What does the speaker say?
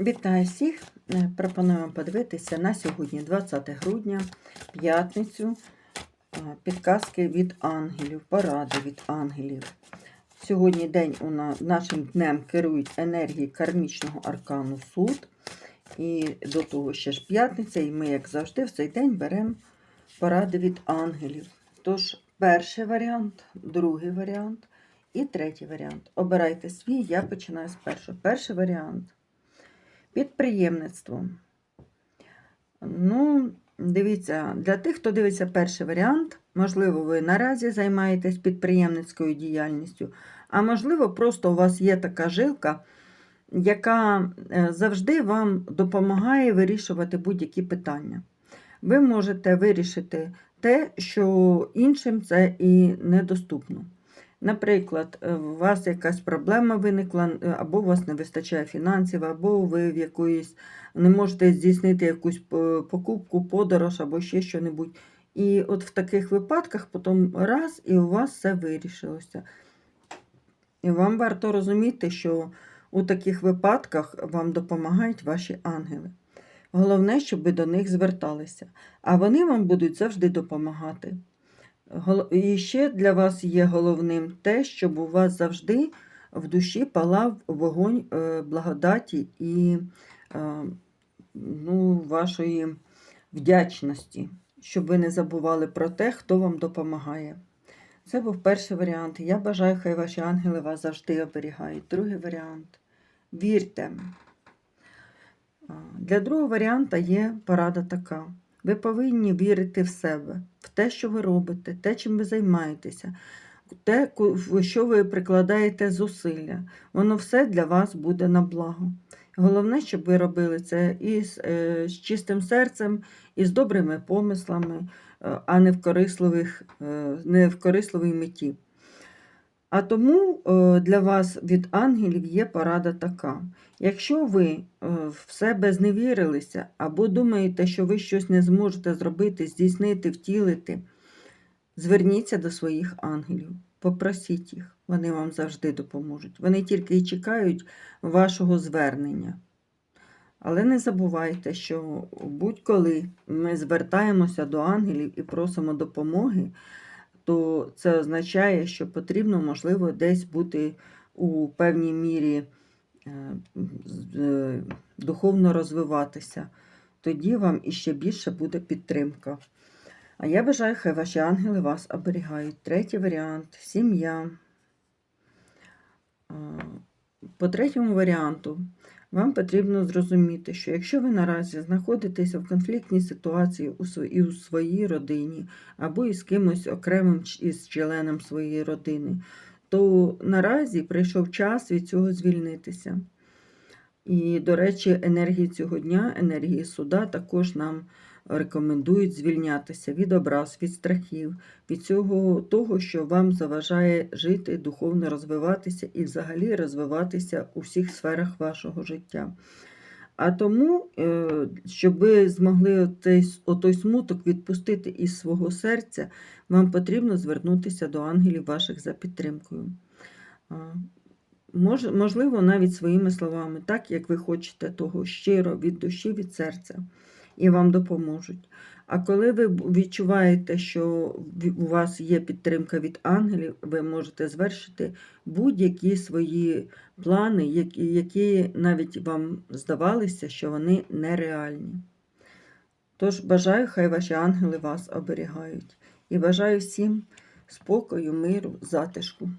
Вітаю всіх! Е, Пропоную вам подивитися на сьогодні, 20 грудня, п'ятницю, е, підказки від ангелів, поради від ангелів. Сьогодні день у нас, нашим днем керують енергії кармічного аркану суд. І до того ще ж п'ятниця, і ми, як завжди, в цей день беремо поради від ангелів. Тож, перший варіант, другий варіант і третій варіант. Обирайте свій, я починаю з першого. Перший варіант. Підприємництво. Ну, дивіться, для тих, хто дивиться перший варіант, можливо, ви наразі займаєтесь підприємницькою діяльністю, а можливо, просто у вас є така жилка, яка е, завжди вам допомагає вирішувати будь-які питання. Ви можете вирішити те, що іншим це і недоступно. Наприклад, е, у вас якась проблема виникла, е, або у вас не вистачає фінансів, або ви в якоїсь не можете здійснити якусь е, покупку, подорож або ще що-небудь. І от в таких випадках потім раз, і у вас все вирішилося. І вам варто розуміти, що у таких випадках вам допомагають ваші ангели. Головне, щоб ви до них зверталися, а вони вам будуть завжди допомагати. І ще для вас є головним те, щоб у вас завжди в душі палав вогонь е, благодаті і е, ну, вашої вдячності, щоб ви не забували про те, хто вам допомагає. Це був перший варіант. Я бажаю, хай ваші ангели вас завжди оберігають. Другий варіант. Вірте. Для другого варіанта є порада така. Ви повинні вірити в себе, те, що ви робите, те, чим ви займаєтеся, те, що ви прикладаєте зусилля. Воно все для вас буде на благо. Головне, щоб ви робили це із е, з чистим серцем, і з добрими помислами, е, а не в корисливих, е, не в корисливій меті. А тому е, для вас від ангелів є порада така. Якщо ви е, в себе зневірилися або думаєте, що ви щось не зможете зробити, здійснити, втілити, зверніться до своїх ангелів, попросіть їх, вони вам завжди допоможуть. Вони тільки і чекають вашого звернення. Але не забувайте, що будь-коли ми звертаємося до ангелів і просимо допомоги, то це означає, що потрібно, можливо, десь бути у певній мірі е, е, духовно розвиватися. Тоді вам іще більше буде підтримка. А я бажаю, хай ваші ангели вас оберігають. Третій варіант сім'я. По третьому варіанту вам потрібно зрозуміти, що якщо ви наразі знаходитеся в конфліктній ситуації у своїй, у своїй родині або із кимось окремим із членом своєї родини, то наразі прийшов час від цього звільнитися. І, до речі, енергії цього дня, енергії суда також нам рекомендують звільнятися від образ, від страхів, від цього того, що вам заважає жити, духовно розвиватися і взагалі розвиватися у всіх сферах вашого життя. А тому, е, щоб ви змогли отой, отой смуток відпустити із свого серця, вам потрібно звернутися до ангелів ваших за підтримкою. Мож, можливо, навіть своїми словами, так як ви хочете того щиро від душі, від серця, і вам допоможуть. А коли ви відчуваєте, що у вас є підтримка від ангелів, ви можете звершити будь-які свої плани, які, навіть вам здавалися, що вони нереальні. Тож бажаю, хай ваші ангели вас оберігають. І бажаю всім спокою, миру, затишку.